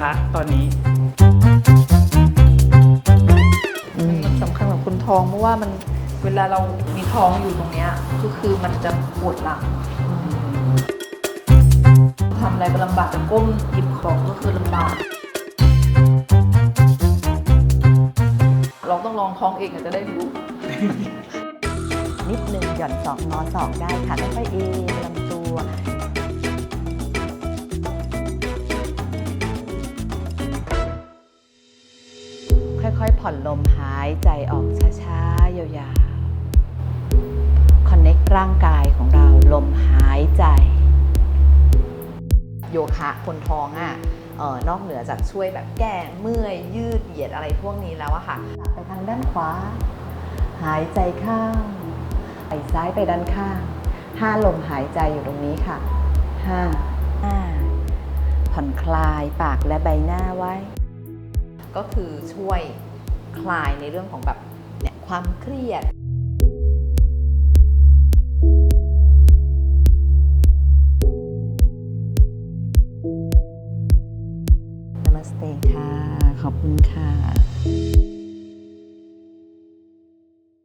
คะตอนนี้ มันสำคัญกับคนท้องเพราะว่ามันเวลาเรามีท้องอยู่ตรงเนี้ยก็คือมันจะปวดหลังทำอะไรก็ลำบากจะก้มหยิบของก็คือลำบาก เราต้องลองท้องเองอาจจะได้รู้ นิดนึงหย่อนศอกงอศอกได้ค่ะค่อยๆเอน ค่อยๆ ผ่อนลมหายใจออกช้าๆ ยาวๆ คอนเน็กร่างกายของเราลมหายใจ โยคะคนท้องอะ่ะออนอกเหนือจากช่วยแบบแก้เมื่อยยืดเหยียดอะไรพวกนี้แล้วอะค่ะ ไปทางด้านขวา หายใจเข้าไปซ้ายไปด้านข้างห้าลมหายใจอยู่ตรงนี้ค่ะห้าห้าผ่อนคลายปากและใบหน้าไว้ ก็คือช่วยคลายในเรื่องของแบบเนี่ยความเครียดนมัสเตค่ะ ขอบคุณค่ะ